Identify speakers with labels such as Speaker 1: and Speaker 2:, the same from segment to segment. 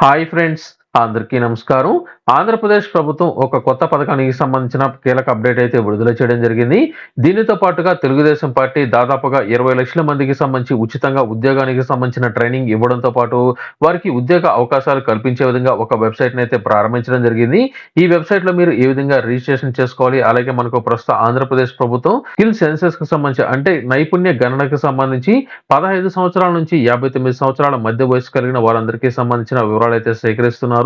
Speaker 1: hi friends. అందరికీ నమస్కారం. ఆంధ్రప్రదేశ్ ప్రభుత్వం ఒక కొత్త పథకానికి సంబంధించిన కీలక అప్డేట్ అయితే విడుదల చేయడం జరిగింది. దీనితో పాటుగా తెలుగుదేశం పార్టీ దాదాపుగా ఇరవై లక్షల మందికి సంబంధించి ఉచితంగా ఉద్యోగానికి సంబంధించిన ట్రైనింగ్ ఇవ్వడంతో పాటు వారికి ఉద్యోగ అవకాశాలు కల్పించే విధంగా ఒక వెబ్సైట్ని అయితే ప్రారంభించడం జరిగింది. ఈ వెబ్సైట్లో మీరు ఏ విధంగా రిజిస్ట్రేషన్ చేసుకోవాలి? అలాగే మనకు ప్రస్తుత ఆంధ్రప్రదేశ్ ప్రభుత్వం స్కిల్ సెన్సెస్కి సంబంధించి అంటే నైపుణ్య గణనకు సంబంధించి పదహైదు సంవత్సరాల నుంచి యాభై తొమ్మిది సంవత్సరాల మధ్య వయసు కలిగిన వారందరికీ సంబంధించిన వివరాలు అయితే సేకరిస్తున్నారు.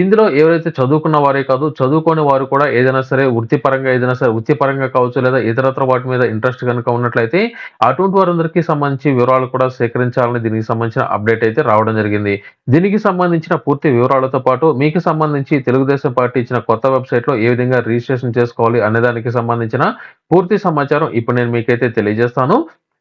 Speaker 1: ఇందులో ఎవరైతే చదువుకున్న వారే కాదు చదువుకోని వారు కూడా ఏదైనా సరే వృత్తిపరంగా ఏదైనా సరే వృత్తిపరంగా కావచ్చు లేదా ఇతరత్ర వాటి మీద ఇంట్రెస్ట్ కనుక ఉన్నట్లయితే అటువంటి వారందరికీ సంబంధించి వివరాలు కూడా సేకరించాలని దీనికి సంబంధించిన అప్డేట్ అయితే రావడం జరిగింది. దీనికి సంబంధించిన పూర్తి వివరాలతో పాటు మీకు సంబంధించి తెలుగుదేశం పార్టీ ఇచ్చిన కొత్త వెబ్సైట్లో ఏ విధంగా రిజిస్ట్రేషన్ చేసుకోవాలి అనే దానికి సంబంధించిన పూర్తి సమాచారం ఇప్పుడు నేను మీకైతే తెలియజేస్తాను.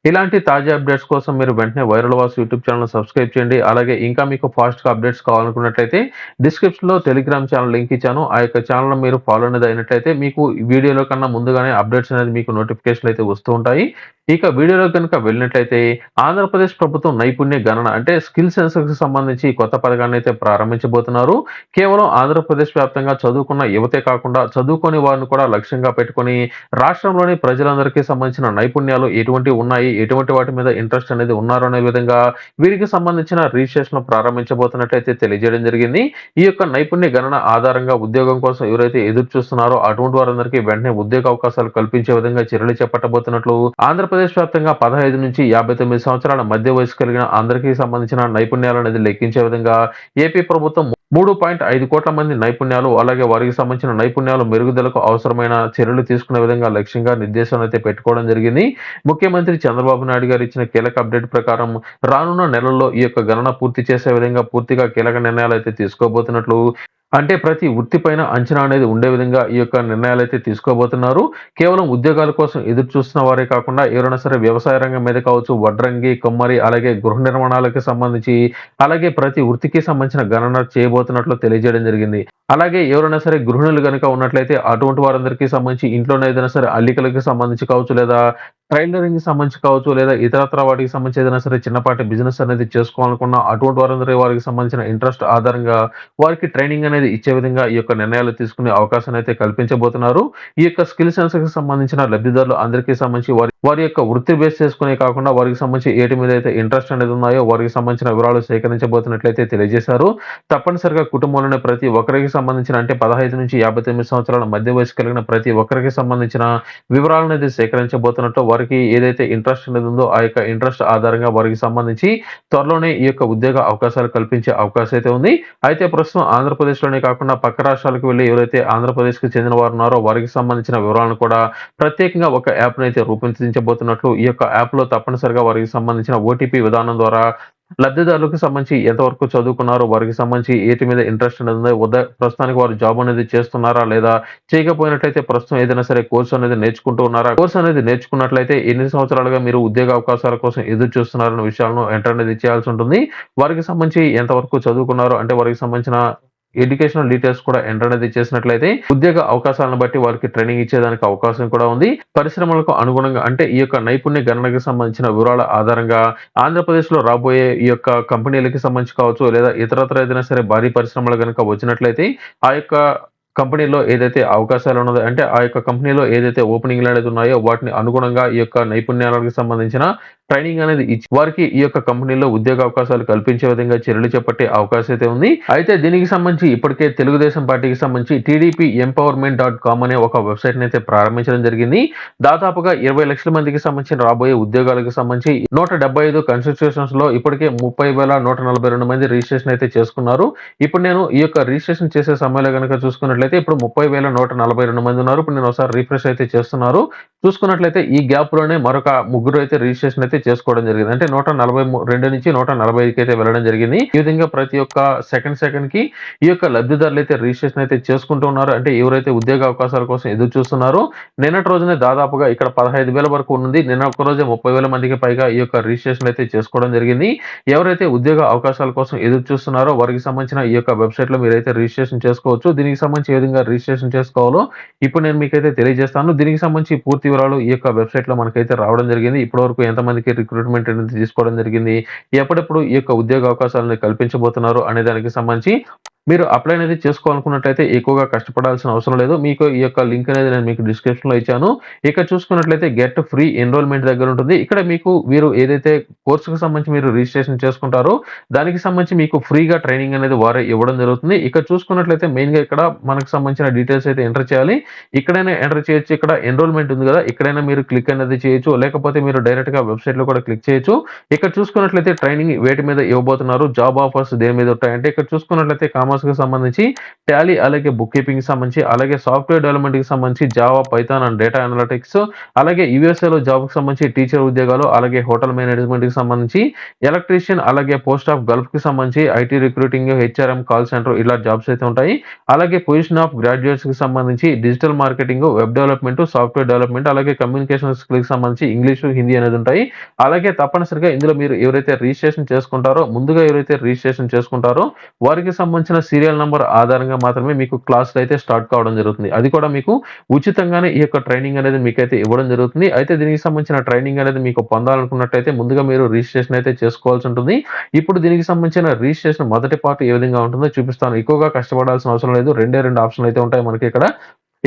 Speaker 1: ఇలాంటి తాజా అప్డేట్స్ కోసం మీరు వెంటనే వైరల్ వాస్ యూట్యూబ్ ఛానల్ సబ్స్క్రైబ్ చేయండి. అలాగే ఇంకా మీకు ఫాస్ట్గా అప్డేట్స్ కావాలనుకున్నట్లయితే డిస్క్రిప్షన్లో టెలిగ్రామ్ ఛానల్ లింక్ ఇచ్చాను. ఆ యొక్క ఛానల్ మీరు ఫాలో అనేది అయినట్లయితే మీకు వీడియోలో కన్నా ముందుగానే అప్డేట్స్ అనేది మీకు నోటిఫికేషన్ అయితే వస్తూ ఉంటాయి. ఇక వీడియోలో కనుక వెళ్ళినట్లయితే ఆంధ్రప్రదేశ్ ప్రభుత్వం నైపుణ్య గణన అంటే స్కిల్ సెన్సర్కి సంబంధించి కొత్త పథకాన్ని అయితే ప్రారంభించబోతున్నారు. కేవలం ఆంధ్రప్రదేశ్ వ్యాప్తంగా చదువుకున్న యువతే కాకుండా చదువుకొని వారిని కూడా లక్ష్యంగా పెట్టుకొని రాష్ట్రంలోని ప్రజలందరికీ సంబంధించిన నైపుణ్యాలు ఎటువంటి ఉన్నాయి ఎటువంటి వాటి మీద ఇంట్రెస్ట్ అనేది ఉన్నారు అనే విధంగా వీరికి సంబంధించిన రిజిస్ట్రేషన్ ప్రారంభించబోతున్నట్లయితే తెలియజేయడం జరిగింది. ఈ యొక్క నైపుణ్య గణన ఆధారంగా ఉద్యోగం కోసం ఎవరైతే ఎదురు చూస్తున్నారో అటువంటి వారందరికీ వెంటనే ఉద్యోగ అవకాశాలు కల్పించే విధంగా చర్యలు చేపట్టబోతున్నట్లు ఆంధ్రప్రదేశ్ వ్యాప్తంగా పదహైదు నుంచి యాభై తొమ్మిది సంవత్సరాల మధ్య వయసు కలిగిన అందరికీ సంబంధించిన నైపుణ్యాలు అనేది లెక్కించే విధంగా ఏపీ ప్రభుత్వం మూడు పాయింట్ ఐదు కోట్ల మంది నైపుణ్యాలు అలాగే వారికి సంబంధించిన నైపుణ్యాలు మెరుగుదలకు అవసరమైన చర్యలు తీసుకునే విధంగా లక్ష్యంగా నిర్దేశం అయితే పెట్టుకోవడం జరిగింది. ముఖ్యమంత్రి చంద్రబాబు నాయుడు గారు ఇచ్చిన కీలక అప్డేట్ ప్రకారం రానున్న నెలల్లో ఈ యొక్క గణన పూర్తి చేసే విధంగా పూర్తిగా కీలక నిర్ణయాలు అయితే తీసుకోబోతున్నట్లు అంటే ప్రతి వృత్తిపైన అంచనా అనేది ఉండే విధంగా ఈ యొక్క నిర్ణయాలు అయితే తీసుకోబోతున్నారు. కేవలం ఉద్యోగాల కోసం ఎదురు చూస్తున్న వారే కాకుండా ఎవరైనా సరే వ్యవసాయ రంగం మీద కావచ్చు వడ్రంగి కొమ్మరి అలాగే గృహ నిర్మాణాలకు సంబంధించి అలాగే ప్రతి వృత్తికి సంబంధించిన గణన చేయబోతున్నట్లు తెలియజేయడం జరిగింది. అలాగే ఎవరైనా సరే గృహిణులు కనుక ఉన్నట్లయితే అటువంటి వారందరికీ సంబంధించి ఇంట్లోనే ఏదైనా సరే అల్లికలకి సంబంధించి కావచ్చు లేదా టైలరింగ్ సంబంధించి కావచ్చు లేదా ఇతరత్ర వాటికి సంబంధించి ఏదైనా సరే చిన్నపాటి బిజినెస్ అనేది చేసుకోవాలనుకున్న అటువంటి వారందరి వారికి సంబంధించిన ఇంట్రెస్ట్ ఆధారంగా వారికి ట్రైనింగ్ అనేది ఇచ్చే విధంగా ఈ యొక్క నిర్ణయాలు తీసుకునే అవకాశాన్ని అయితే కల్పించబోతున్నారు. ఈ యొక్క స్కిల్ సెన్సర్కి సంబంధించిన లబ్ధిదారులు అందరికీ సంబంధించి వారి వారి యొక్క వృత్తి బేస్ చేసుకునే కాకుండా వారికి సంబంధించి ఏటి మీద అయితే ఇంట్రెస్ట్ అనేది ఉన్నాయో వారికి సంబంధించిన వివరాలు సేకరించబోతున్నట్లయితే తెలియజేశారు. తప్పనిసరిగా కుటుంబంలోనే ప్రతి ఒక్కరికి సంబంధించిన అంటే పదహైదు నుంచి యాభై తొమ్మిది సంవత్సరాల మధ్య వయసు కలిగిన ప్రతి ఒక్కరికి సంబంధించిన వివరాలను అనేది సేకరించబోతున్నట్టు వారికి ఏదైతే ఇంట్రెస్ట్ అనేది ఉందో ఆ యొక్క ఇంట్రెస్ట్ ఆధారంగా వారికి సంబంధించి త్వరలోనే ఈ యొక్క ఉద్యోగ అవకాశాలు కల్పించే అవకాశం అయితే ఉంది. అయితే ప్రస్తుతం ఆంధ్రప్రదేశ్లోనే కాకుండా పక్క రాష్ట్రాలకు వెళ్ళి ఎవరైతే ఆంధ్రప్రదేశ్కి చెందిన వారు ఉన్నారో వారికి సంబంధించిన వివరాలను కూడా ప్రత్యేకంగా ఒక యాప్ను అయితే రూపొందించబోతున్నట్లు ఈ యొక్క యాప్లో తప్పనిసరిగా వారికి సంబంధించిన ఓటీపీ విధానం ద్వారా లబ్ధిదారులకు సంబంధించి ఎంతవరకు చదువుకున్నారో వారికి సంబంధించి ఏటి మీద ఇంట్రెస్ట్ అనేది ఉందో ప్రస్తుతానికి వారు జాబ్ అనేది చేస్తున్నారా లేదా చేయకపోయినట్లయితే ప్రస్తుతం ఏదైనా సరే కోర్సు అనేది నేర్చుకుంటూ ఉన్నారా? కోర్సు అనేది నేర్చుకున్నట్లయితే ఎన్ని సంవత్సరాలుగా మీరు ఉద్యోగ అవకాశాల కోసం ఎదురు చూస్తున్నారన్న విషయాలను ఎంటర్ అనేది చేయాల్సి ఉంటుంది. వారికి సంబంధించి ఎంతవరకు చదువుకున్నారో అంటే వారికి సంబంధించిన ఎడ్యుకేషనల్ డీటెయిల్స్ కూడా ఎంటర్ అనేది చేసినట్లయితే ఉద్యోగ అవకాశాలను బట్టి వారికి ట్రైనింగ్ ఇచ్చేదానికి అవకాశం కూడా ఉంది. పరిశ్రమలకు అనుగుణంగా అంటే ఈ యొక్క నైపుణ్య గణనకు సంబంధించిన వివరాల ఆధారంగా ఆంధ్రప్రదేశ్లో రాబోయే ఈ యొక్క కంపెనీలకి సంబంధించి కావచ్చు లేదా ఇతరత్ర ఏదైనా సరే భారీ పరిశ్రమలు కనుక వచ్చినట్లయితే ఆ యొక్క కంపెనీలో ఏదైతే అవకాశాలు ఉన్నదో అంటే ఆ యొక్క కంపెనీలో ఏదైతే ఓపెనింగ్లు అనేది ఉన్నాయో వాటిని అనుగుణంగా ఈ యొక్క నైపుణ్యాలకు సంబంధించిన ట్రైనింగ్ అనేది ఇచ్చి వారికి ఈ యొక్క కంపెనీలో ఉద్యోగ అవకాశాలు కల్పించే విధంగా చర్యలు చేపట్టే అవకాశం అయితే ఉంది. అయితే దీనికి సంబంధించి ఇప్పటికే తెలుగుదేశం పార్టీకి సంబంధించి టీడీపీ ఎంపవర్మెంట్ డాట్ కామ్ అనే ఒక వెబ్సైట్ అయితే ప్రారంభించడం జరిగింది. దాదాపుగా ఇరవై లక్షల మందికి సంబంధించిన రాబోయే ఉద్యోగాలకు సంబంధించి నూట డెబ్బై ఐదు కన్స్టిట్యూషన్స్లో ఇప్పటికే ముప్పై వేల నూట నలభై రెండు మంది రిజిస్ట్రేషన్ అయితే చేసుకున్నారు. ఇప్పుడు నేను ఈ యొక్క రిజిస్ట్రేషన్ చేసే సమయంలో కనుక చూసుకున్నట్లయితే ఇప్పుడు ముప్పై వేల నూట నలభై రెండు మంది ఉన్నారు. ఇప్పుడు నేను ఒకసారి రిఫ్రెష్ అయితే చేస్తున్నారు. చూసుకున్నట్లయితే ఈ గ్యాప్లోనే మరొక ముగ్గురు అయితే రిజిస్ట్రేషన్ అయితే చేసుకోవడం జరిగింది. అంటే నూట నలభై రెండు నుంచి నూట నలభై ఐదుకి అయితే వెళ్ళడం జరిగింది. ఈ విధంగా ప్రతి ఒక్క సెకండ్ సెకండ్కి ఈ యొక్క లబ్ధిదారులు అయితే రిజిస్ట్రేషన్ అయితే చేసుకుంటూ ఉన్నారు. అంటే ఎవరైతే ఉద్యోగ అవకాశాల కోసం ఎదురు చూస్తున్నారో నిన్నటి రోజునే దాదాపుగా ఇక్కడ పదహైదు వేల వరకు ఉంది నిన్న ఒక రోజే ముప్పై వేల మందికి పైగా ఈ యొక్క రిజిస్ట్రేషన్ అయితే చేసుకోవడం జరిగింది. ఎవరైతే ఉద్యోగ అవకాశాల కోసం ఎదురు చూస్తున్నారో వారికి సంబంధించిన ఈ యొక్క వెబ్సైట్లో మీరైతే రిజిస్ట్రేషన్ చేసుకోవచ్చు. దీనికి సంబంధించి ఏ విధంగా రిజిస్ట్రేషన్ చేసుకోవాలో ఇప్పుడు నేను మీకైతే తెలియజేస్తాను. దీనికి సంబంధించి పూర్తి వివరాలు ఈ యొక్క వెబ్సైట్లో మనకైతే రావడం జరిగింది. ఇప్పటి వరకు ఎంతమంది మందికి రిక్రూట్మెంట్ అనేది తీసుకోవడం జరిగింది. ఎప్పుడెప్పుడు ఈ యొక్క ఉద్యోగ అవకాశాలను కల్పించబోతున్నారు అనే దానికి సంబంధించి మీరు అప్లై అనేది చేసుకోవాలనుకున్నట్లయితే ఎక్కువగా కష్టపడాల్సిన అవసరం లేదు. మీకు ఈ యొక్క లింక్ అనేది నేను మీకు డిస్క్రిప్షన్లో ఇచ్చాను. ఇక్కడ చూసుకున్నట్లయితే గెట్ ఫ్రీ ఎన్రోల్మెంట్ దగ్గర ఉంటుంది. ఇక్కడ మీకు మీరు ఏదైతే కోర్సుకు సంబంధించి మీరు రిజిస్ట్రేషన్ చేసుకుంటారో దానికి సంబంధించి మీకు ఫ్రీగా ట్రైనింగ్ అనేది వారే ఇవ్వడం జరుగుతుంది. ఇక్కడ చూసుకున్నట్లయితే మెయిన్గా ఇక్కడ మనకు సంబంధించిన డీటెయిల్స్ అయితే ఎంటర్ చేయాలి. ఇక్కడైనా ఎంటర్ చేయొచ్చు. ఇక్కడ ఎన్రోల్మెంట్ ఉంది కదా. ఇక్కడైనా మీరు క్లిక్ అనేది చేయొచ్చు. లేకపోతే మీరు డైరెక్ట్గా వెబ్సైట్ వెబ్సైట్లో కూడా క్లిక్ చేయొచ్చు. ఇక్కడ చూసుకున్నట్లయితే ట్రైనింగ్ వేటి మీద ఇవ్వబోతున్నారు. జాబ్ ఆఫర్స్ దేని మీద ఉంటాయంటే ఇక్కడ చూసుకున్నట్లయితే కామర్స్కి సంబంధించి టాలీ అలాగే బుక్ కీపింగ్కి సంబంధించి అలాగే సాఫ్ట్వేర్ డెవలప్మెంట్కి సంబంధించి Java Python and data analytics అలాగే యూఎస్ఏలో లో జాబ్ సంబంధించి టీచర్ ఉద్యోగాలు అలాగే హోటల్ మేనేజ్మెంట్కి సంబంధించి ఎలక్ట్రీషియన్ అలాగే పోస్ట్ ఆఫ్ గల్ఫ్కి సంబంధించి IT recruiting HRM call centre ఇలా జాబ్స్ అయితే ఉంటాయి. అలాగే పొజిషన్ ఆఫ్ గ్రాడ్యుయేట్స్కి సంబంధించి digital marketing web development software development అలాగే కమ్యూనికేషన్ స్కిల్స్కి సంబంధించి ఇంగ్లీష్ హిందీ అనేది ఉంటాయి. అలాగే తప్పనిసరిగా ఇందులో మీరు ఎవరైతే రిజిస్ట్రేషన్ చేసుకుంటారో ముందుగా ఎవరైతే రిజిస్ట్రేషన్ చేసుకుంటారో వారికి సంబంధించిన సీరియల్ నంబర్ ఆధారంగా మాత్రమే మీకు క్లాసులు అయితే స్టార్ట్ కావడం జరుగుతుంది. అది కూడా మీకు ఉచితంగానే ఈ యొక్క ట్రైనింగ్ అనేది మీకైతే ఇవ్వడం జరుగుతుంది. అయితే దీనికి సంబంధించిన ట్రైనింగ్ అనేది మీకు పొందాలనుకున్నట్టయితే ముందుగా మీరు రిజిస్ట్రేషన్ అయితే చేసుకోవాల్సి ఉంటుంది. ఇప్పుడు దీనికి సంబంధించిన రిజిస్ట్రేషన్ మొదటి పార్ట్ ఏ విధంగా ఉంటుందో చూపిస్తాను. ఎక్కువగా కష్టపడాల్సిన అవసరం లేదు. రెండే రెండు ఆప్షన్లు అయితే ఉంటాయి మనకి ఇక్కడ.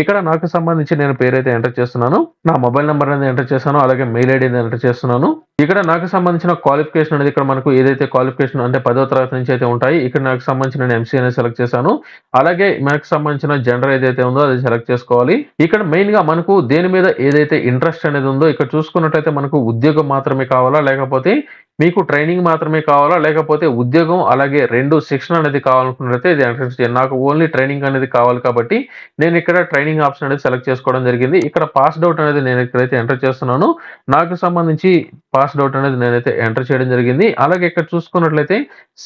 Speaker 1: ఇక్కడ నాకు సంబంధించి నేను పేరైతే ఎంటర్ చేస్తున్నాను నా మొబైల్ నెంబర్ అనేది ఎంటర్ చేస్తాను అలాగే మెయిల్ ఐడి ఎంటర్ చేస్తున్నాను. ఇక్కడ నాకు సంబంధించిన క్వాలిఫికేషన్ అనేది ఇక్కడ మనకు ఏదైతే క్వాలిఫికేషన్ అంటే పదో తరగతి నుంచి అయితే ఉంటాయి ఇక్కడ నాకు సంబంధించిన నేను ఎంసీ అనేది సెలెక్ట్ చేశాను. అలాగే మనకు సంబంధించిన జెండర్ ఏదైతే ఉందో అది సెలెక్ట్ చేసుకోవాలి. ఇక్కడ మెయిన్గా మనకు దేని మీద ఏదైతే ఇంట్రెస్ట్ అనేది ఉందో ఇక్కడ చూసుకున్నట్టయితే మనకు ఉద్యోగం మాత్రమే కావాలా లేకపోతే మీకు ట్రైనింగ్ మాత్రమే కావాలా లేకపోతే ఉద్యోగం అలాగే రెండు శిక్షణ అనేది కావాలనుకున్నట్లయితే ఇది ఎంటర్ నాకు ఓన్లీ ట్రైనింగ్ అనేది కావాలి కాబట్టి నేను ఇక్కడ ట్రైనింగ్ ట్రైనింగ్ ఆప్షన్ అనేది సెలెక్ట్ చేసుకోవడం జరిగింది. ఇక్కడ పాస్ అవుట్ అనేది నేను ఇక్కడైతే ఎంటర్ చేస్తున్నాను. నాకు సంబంధించి పాస్ అవుట్ అనేది నేనైతే ఎంటర్ చేయడం జరిగింది. అలాగే ఇక్కడ చూసుకున్నట్లయితే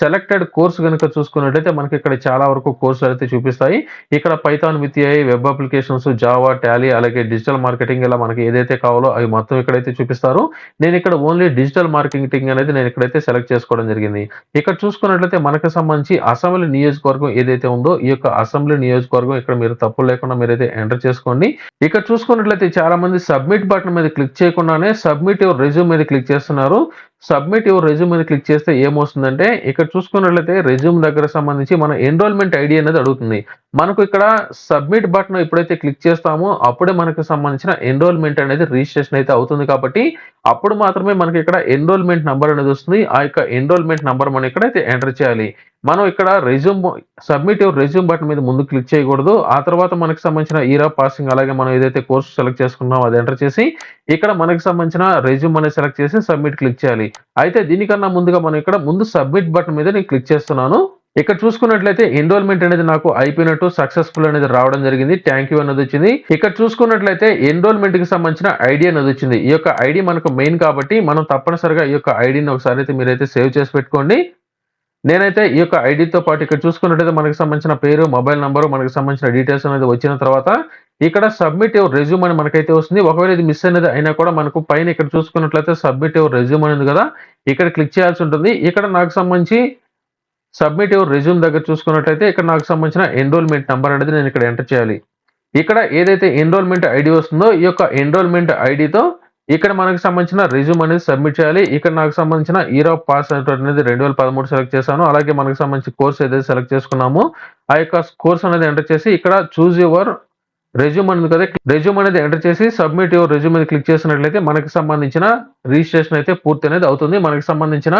Speaker 1: సెలెక్టెడ్ కోర్స్ కనుక చూసుకున్నట్లయితే మనకి ఇక్కడ చాలా వరకు కోర్సులు అయితే చూపిస్తాయి. ఇక్కడ Python with AI web applications Java Tally అలాగే డిజిటల్ మార్కెటింగ్ ఇలా మనకి ఏదైతే కావాలో అవి మొత్తం ఇక్కడైతే చూపిస్తారు. నేను ఇక్కడ ఓన్లీ డిజిటల్ మార్కెటింగ్ అనేది నేను ఇక్కడైతే సెలెక్ట్ చేసుకోవడం జరిగింది. ఇక్కడ చూసుకున్నట్లయితే మనకు సంబంధించి అసెంబ్లీ నియోజకవర్గం ఏదైతే ఉందో ఈ యొక్క అసెంబ్లీ నియోజకవర్గం ఇక్కడ మీరు తప్పు లేకుండా మీరైతే ఎంటర్ చేసుకోండి. ఇక్కడ చూసుకున్నట్లయితే చాలా మంది సబ్మిట్ బటన్ మీద క్లిక్ చేయకుండానే సబ్మిట్ యువర్ రెజ్యూమ్ మీద క్లిక్ చేస్తున్నారు. సబ్మిట్ యువర్ రెజ్యూమ్ మీద క్లిక్ చేస్తే ఏమొస్తుందంటే ఇక్కడ చూసుకున్నట్లయితే రెజ్యూమ్ దగ్గర సంబంధించి మన ఎన్రోల్మెంట్ ఐడి అనేది అడుగుతుంది. మనకు ఇక్కడ సబ్మిట్ బటన్ ఎప్పుడైతే క్లిక్ చేస్తామో అప్పుడే మనకు సంబంధించిన ఎన్రోల్మెంట్ అనేది రిజిస్ట్రేషన్ అయితే అవుతుంది కాబట్టి అప్పుడు మాత్రమే మనకి ఇక్కడ ఎన్రోల్మెంట్ నెంబర్ అనేది వస్తుంది. ఆ యొక్క ఎన్రోల్మెంట్ నెంబర్ మనం ఇక్కడైతే ఎంటర్ చేయాలి మనం ఇక్కడ resume submit your resume button మీద ముందు క్లిక్ చేయకూడదు. ఆ తర్వాత మనకి సంబంధించిన ఈరా పాసింగ్ అలాగే మనం ఏదైతే కోర్సు సెలెక్ట్ చేసుకున్నామో అది ఎంటర్ చేసి ఇక్కడ మనకు సంబంధించిన రెజ్యూమ్ అనేది సెలెక్ట్ చేసి సబ్మిట్ క్లిక్ చేయాలి. అయితే దీనికన్నా ముందుగా మనం ఇక్కడ ముందు సబ్మిట్ బటన్ మీద నేను క్లిక్ చేస్తున్నాను. ఇక్కడ చూసుకున్నట్లయితే ఎన్రోల్మెంట్ అనేది నాకు అయిపోయినట్టు సక్సెస్ఫుల్ అనేది రావడం జరిగింది. థ్యాంక్ యూ అనేది వచ్చింది. ఇక్కడ చూసుకున్నట్లయితే ఎన్రోల్మెంట్కి సంబంధించిన ఐడి అనేది వచ్చింది. ఈ యొక్క ఐడి మనకు మెయిన్ కాబట్టి మనం తప్పనిసరిగా ఈ యొక్క ఐడిని ఒకసారి అయితే మీరైతే సేవ్ చేసి పెట్టుకోండి. నేనైతే ఈ యొక్క ఐడితో పాటు ఇక్కడ చూసుకున్నట్లయితే మనకి సంబంధించిన పేరు మొబైల్ నెంబరు మనకి సంబంధించిన డీటెయిల్స్ అనేది వచ్చిన తర్వాత ఇక్కడ సబ్మిట్ యువర్ రెజ్యూమ్ అని మనకైతే వస్తుంది. ఒకవేళ ఇది మిస్ అనేది అయినా కూడా మనకు పైన ఇక్కడ చూసుకున్నట్లయితే సబ్మిట్ యువర్ రెజ్యూమ్ అనేది కదా ఇక్కడ క్లిక్ చేయాల్సి ఉంటుంది. ఇక్కడ నాకు సంబంధించి సబ్మిట్ యువర్ రెజ్యూమ్ దగ్గర చూసుకున్నట్లయితే ఇక్కడ నాకు సంబంధించిన ఎన్రోల్మెంట్ నెంబర్ అనేది నేను ఇక్కడ ఎంటర్ చేయాలి. ఇక్కడ ఏదైతే ఎన్రోల్మెంట్ ఐడి వస్తుందో ఈ యొక్క ఎన్రోల్మెంట్ ఐడితో ఇక్కడ మనకు సంబంధించిన రిజ్యూమ్ అనేది సబ్మిట్ చేయాలి. ఇక్కడ నాకు సంబంధించిన ఇయర్ పాస్ అనేది రెండు వేల పదమూడు సెలెక్ట్ చేశాను. అలాగే మనకు సంబంధించి కోర్స్ ఏదైతే సెలెక్ట్ చేసుకున్నామో ఆ యొక్క కోర్స్ అనేది ఎంటర్ చేసి ఇక్కడ చూజ్ యువర్ రెజ్యూమ్ అనేది కదా రెజ్యూమ్ అనేది ఎంటర్ చేసి సబ్మిట్ యువర్ రెజ్యూమ్ మీద క్లిక్ చేసినట్లయితే మనకి సంబంధించిన రిజిస్ట్రేషన్ అయితే పూర్తి అనేది అవుతుంది. మనకి సంబంధించిన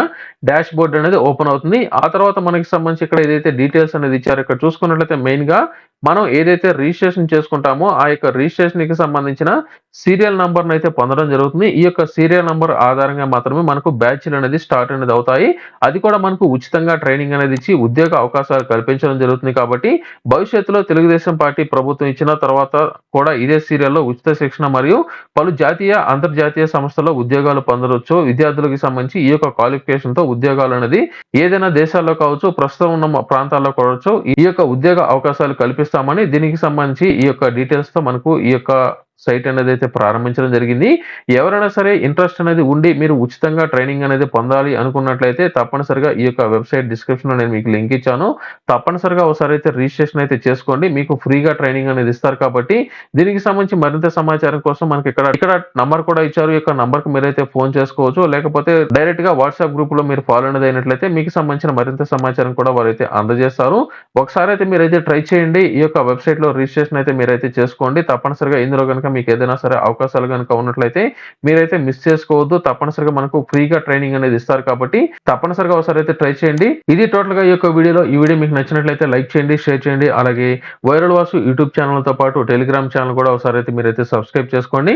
Speaker 1: డాష్ బోర్డ్ అనేది ఓపెన్ అవుతుంది. ఆ తర్వాత మనకి సంబంధించి ఇక్కడ ఏదైతే డీటెయిల్స్ అనేది ఇచ్చారో ఇక్కడ చూసుకున్నట్లయితే మెయిన్గా మనం ఏదైతే రిజిస్ట్రేషన్ చేసుకుంటామో ఆ యొక్క రిజిస్ట్రేషన్కి సంబంధించిన సీరియల్ నంబర్ను అయితే పొందడం జరుగుతుంది. ఈ యొక్క సీరియల్ నంబర్ ఆధారంగా మాత్రమే మనకు బ్యాచ్లు అనేది స్టార్ట్ అనేది అవుతాయి. అది కూడా మనకు ఉచితంగా ట్రైనింగ్ అనేది ఇచ్చి ఉద్యోగ అవకాశాలు కల్పించడం జరుగుతుంది కాబట్టి భవిష్యత్తులో తెలుగుదేశం పార్టీ ప్రభుత్వం ఇచ్చిన తర్వాత కూడా ఇదే సీరియల్లో ఉచిత శిక్షణ మరియు పలు జాతీయ అంతర్జాతీయ సంస్థల్లో ఉద్యోగాలు పొందవచ్చు. విద్యార్థులకు సంబంధించి ఈ యొక్క క్వాలిఫికేషన్తో ఉద్యోగాలు అనేది ఏదైనా దేశాల్లో కావచ్చు ప్రస్తుతం ఉన్న ప్రాంతాల్లో కావచ్చు ఈ యొక్క ఉద్యోగ అవకాశాలు కల్పిస్తామని దీనికి సంబంధించి ఈ యొక్క డీటెయిల్స్తో మనకు ఈ యొక్క సైట్ అనేది అయితే ప్రారంభించడం జరిగింది. ఎవరైనా సరే ఇంట్రెస్ట్ అనేది ఉండి మీరు ఉచితంగా ట్రైనింగ్ అనేది పొందాలి అనుకున్నట్లయితే తప్పనిసరిగా ఈ యొక్క వెబ్సైట్ డిస్క్రిప్షన్లో నేను మీకు లింక్ ఇచ్చాను. తప్పనిసరిగా ఒకసారి అయితే రిజిస్ట్రేషన్ అయితే చేసుకోండి. మీకు ఫ్రీగా ట్రైనింగ్ అనేది ఇస్తారు కాబట్టి దీనికి సంబంధించి మరింత సమాచారం కోసం మనకి ఇక్కడ ఇక్కడ నంబర్ కూడా ఇచ్చారు. ఈ యొక్క నంబర్కు మీరైతే ఫోన్ చేసుకోవచ్చు. లేకపోతే డైరెక్ట్గా వాట్సాప్ గ్రూప్లో మీరు ఫాలో అనేది అయినట్లయితే మీకు సంబంధించిన మరింత సమాచారం కూడా వారైతే అందజేస్తారు. ఒకసారి అయితే మీరైతే ట్రై చేయండి. ఈ యొక్క వెబ్సైట్లో రిజిస్ట్రేషన్ అయితే మీరైతే చేసుకోండి. తప్పనిసరిగా ఇందులో కనుక మీకు ఏదైనా సరే అవకాశాలు కనుక ఉన్నట్లయితే మీరైతే మిస్ చేసుకోవద్దు. తప్పనిసరిగా మనకు ఫ్రీగా ట్రైనింగ్ అనేది ఇస్తారు కాబట్టి తప్పనిసరిగా ఒకసారి అయితే ట్రై చేయండి. ఇది టోటల్గా ఈ యొక్క వీడియోలో. ఈ వీడియో మీకు నచ్చినట్లయితే లైక్ చేయండి షేర్ చేయండి. అలాగే వైరల్ వాసు యూట్యూబ్ ఛానల్తో పాటు టెలిగ్రామ్ ఛానల్ కూడా ఒకసారి అయితే మీరైతే సబ్స్క్రైబ్ చేసుకోండి.